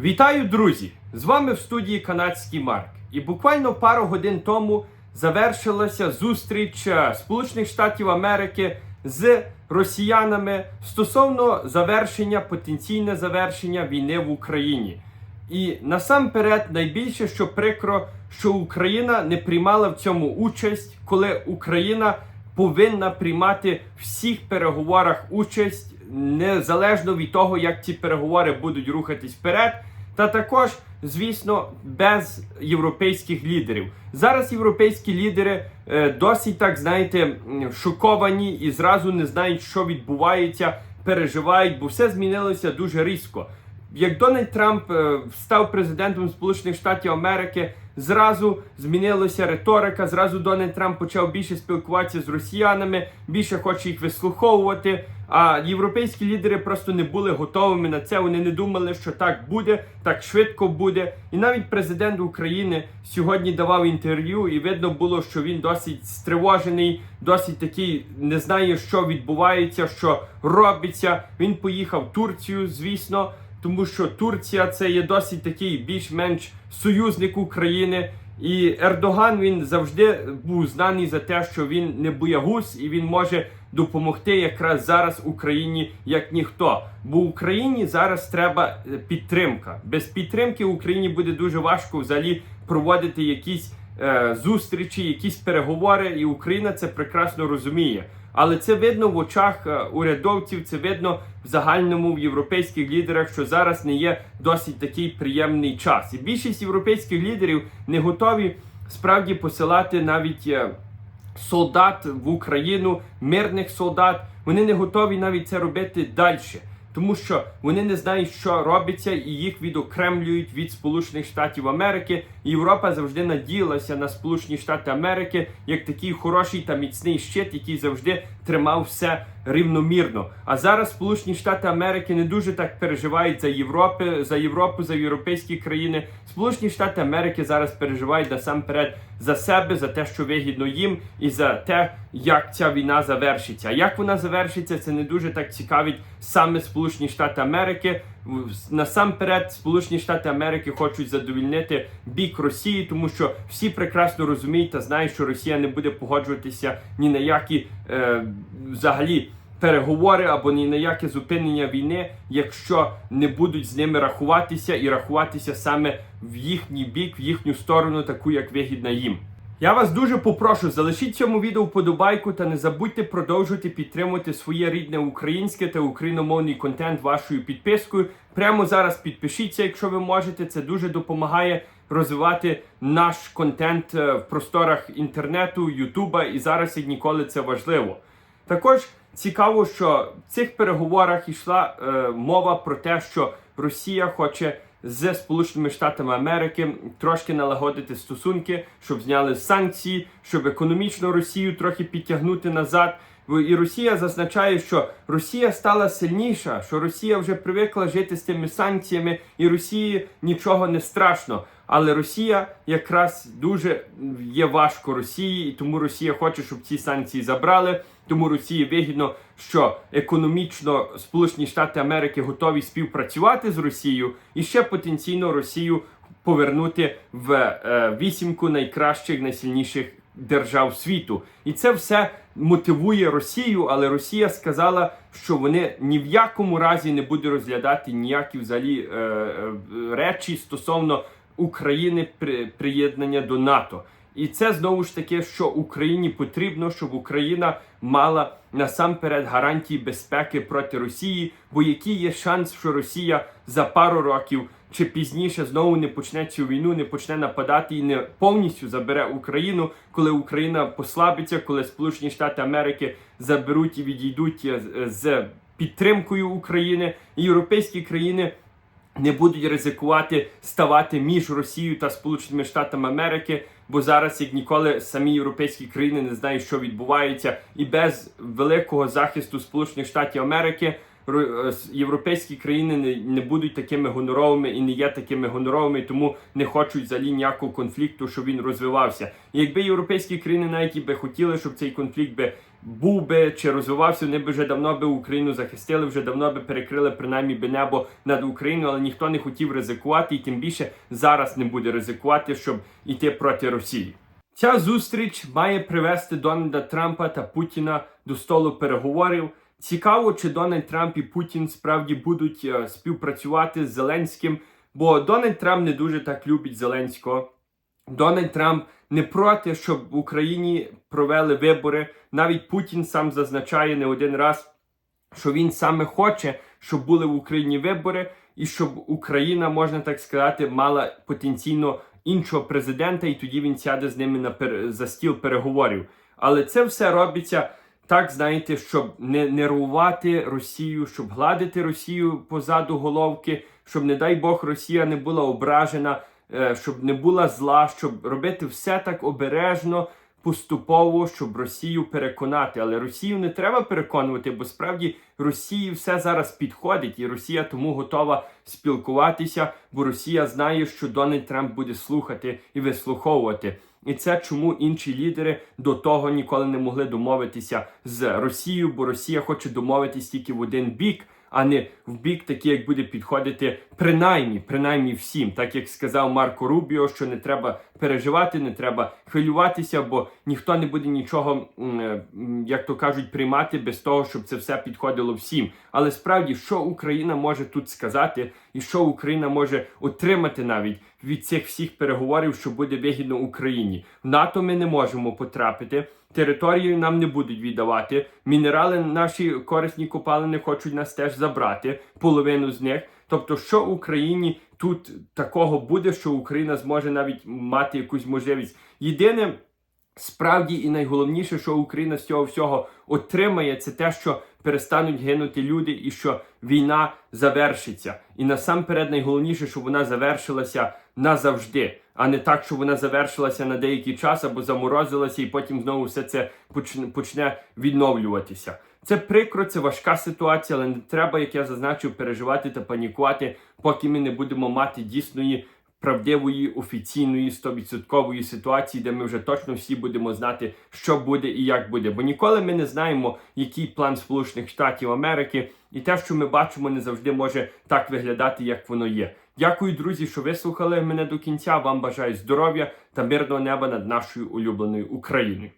Вітаю, друзі! З вами в студії Канадський Марк. І буквально пару годин тому завершилася зустріч е, Сполучених Штатів Америки з росіянами стосовно завершення, потенційне завершення війни в Україні. І насамперед найбільше, що прикро, що Україна не приймала в цьому участь, коли Україна повинна приймати в всіх переговорах участь незалежно від того, як ці переговори будуть рухатись вперед. Та також, звісно, без європейських лідерів. Зараз європейські лідери е, досить так знаєте шоковані і зразу не знають, що відбувається, переживають, бо все змінилося дуже різко. Як Дональд Трамп е, став президентом Сполучених Штатів Америки, зразу змінилася риторика. Зразу Дональд Трамп почав більше спілкуватися з росіянами, більше хоче їх вислуховувати. А європейські лідери просто не були готовими на це. Вони не думали, що так буде, так швидко буде. І навіть президент України сьогодні давав інтерв'ю, і видно було, що він досить стривожений, досить такий не знає, що відбувається, що робиться. Він поїхав в Турцію, звісно тому що Турція це є досить такий більш-менш союзник України. І Ердоган він завжди був знаний за те, що він не боягуз і він може допомогти якраз зараз Україні як ніхто. Бо Україні зараз треба е, підтримка. Без підтримки Україні буде дуже важко взагалі проводити якісь е, зустрічі, якісь переговори, і Україна це прекрасно розуміє. Але це видно в очах е, урядовців, це видно в загальному в європейських лідерах, що зараз не є досить такий приємний час. І більшість європейських лідерів не готові справді посилати навіть е, солдат в Україну, мирних солдат. Вони не готові навіть це робити далі. Тому що вони не знають, що робиться, і їх відокремлюють від Сполучених Штатів Америки. Європа завжди надіялася на Сполучені Штати Америки як такий хороший та міцний щит, який завжди тримав все рівномірно. А зараз Сполучені Штати Америки не дуже так переживають за Європи, за Європу, за європейські країни. Сполучені Штати Америки зараз переживають насамперед за себе, за те, що вигідно їм, і за те, як ця війна завершиться. Як вона завершиться, це не дуже так цікавить саме Сполучені Штати Америки. Насамперед, Сполучені Штати Америки хочуть задовільнити бік Росії, тому що всі прекрасно розуміють та знають, що Росія не буде погоджуватися ні на які е, взагалі переговори або ні на яке зупинення війни, якщо не будуть з ними рахуватися і рахуватися саме в їхній бік, в їхню сторону, таку як вигідна їм. Я вас дуже попрошу, залишіть цьому відео вподобайку та не забудьте продовжувати підтримувати своє рідне українське та україномовний контент вашою підпискою. Прямо зараз підпишіться, якщо ви можете. Це дуже допомагає розвивати наш контент е, в просторах інтернету, Ютуба, і зараз як ніколи це важливо. Також цікаво, що в цих переговорах йшла е, мова про те, що Росія хоче з Сполученими Штатами Америки трошки налагодити стосунки, щоб зняли санкції, щоб економічно Росію трохи підтягнути назад. І Росія зазначає, що Росія стала сильніша, що Росія вже привикла жити з тими санкціями, і Росії нічого не страшно. Але Росія якраз дуже є важко Росії, і тому Росія хоче, щоб ці санкції забрали. Тому Росії вигідно, що економічно Сполучені Штати Америки готові співпрацювати з Росією і ще потенційно Росію повернути в е, вісімку найкращих, найсильніших держав світу. І це все мотивує Росію, але Росія сказала, що вони ні в якому разі не будуть розглядати ніякі взагалі е, е, речі стосовно України при, приєднання до НАТО. І це знову ж таки, що Україні потрібно, щоб Україна мала насамперед гарантії безпеки проти Росії, бо який є шанс, що Росія за пару років чи пізніше знову не почне цю війну, не почне нападати і не повністю забере Україну, коли Україна послабиться, коли Сполучені Штати Америки заберуть і відійдуть е, з підтримкою України, і європейські країни не будуть ризикувати ставати між Росією та Сполученими Штатами Америки, бо зараз, як ніколи, самі європейські країни не знають, що відбувається, і без великого захисту Сполучених Штатів Америки європейські країни не, не будуть такими гоноровими і не є такими гоноровими, тому не хочуть взагалі ніякого конфлікту, щоб він розвивався. І якби європейські країни навіть і би хотіли, щоб цей конфлікт би був би чи розвивався, вони б вже давно би Україну захистили, вже давно би перекрили принаймні би небо над Україною, але ніхто не хотів ризикувати, і тим більше зараз не буде ризикувати, щоб іти проти Росії. Ця зустріч має привести Дональда Трампа та Путіна до столу переговорів. Цікаво, чи Дональд Трамп і Путін справді будуть е, співпрацювати з Зеленським, бо Дональд Трамп не дуже так любить Зеленського. Дональд Трамп не проти, щоб в Україні провели вибори. Навіть Путін сам зазначає не один раз, що він саме хоче, щоб були в Україні вибори, і щоб Україна, можна так сказати, мала потенційно іншого президента, і тоді він сяде з ними на пер... за стіл переговорів. Але це все робиться так, знаєте, щоб не нервувати Росію, щоб гладити Росію позаду головки, щоб, не дай Бог, Росія не була ображена, е, щоб не була зла, щоб робити все так обережно, поступово, щоб Росію переконати. Але Росію не треба переконувати, бо справді Росії все зараз підходить, і Росія тому готова спілкуватися, бо Росія знає, що Дональд Трамп буде слухати і вислуховувати. І це чому інші лідери до того ніколи не могли домовитися з Росією, бо Росія хоче домовитись тільки в один бік, а не в бік, такий, як буде підходити принаймні, принаймні всім, так як сказав Марко Рубіо, що не треба переживати, не треба хвилюватися, бо ніхто не буде нічого, е, як то кажуть, приймати без того, щоб це все підходило всім. Але справді, що Україна може тут сказати, і що Україна може отримати навіть від цих всіх переговорів, що буде вигідно Україні. В НАТО ми не можемо потрапити. Територію нам не будуть віддавати. Мінерали наші корисні копалини хочуть нас теж забрати, половину з них. Тобто, що Україні тут такого буде, що Україна зможе навіть мати якусь можливість. Єдине. Справді і найголовніше, що Україна з цього всього отримає, це те, що перестануть гинути люди, і що війна завершиться. І насамперед найголовніше, щоб вона завершилася назавжди, а не так, щоб вона завершилася на деякий час або заморозилася, і потім знову все це почне відновлюватися. Це прикро, це важка ситуація, але не треба, як я зазначив, переживати та панікувати, поки ми не будемо мати дійсної правдивої офіційної 100% ситуації, де ми вже точно всі будемо знати, що буде і як буде. Бо ніколи ми не знаємо, який план Сполучених Штатів Америки, і те, що ми бачимо, не завжди може так виглядати, як воно є. Дякую, друзі, що вислухали мене до кінця. Вам бажаю здоров'я та мирного неба над нашою улюбленою Україною.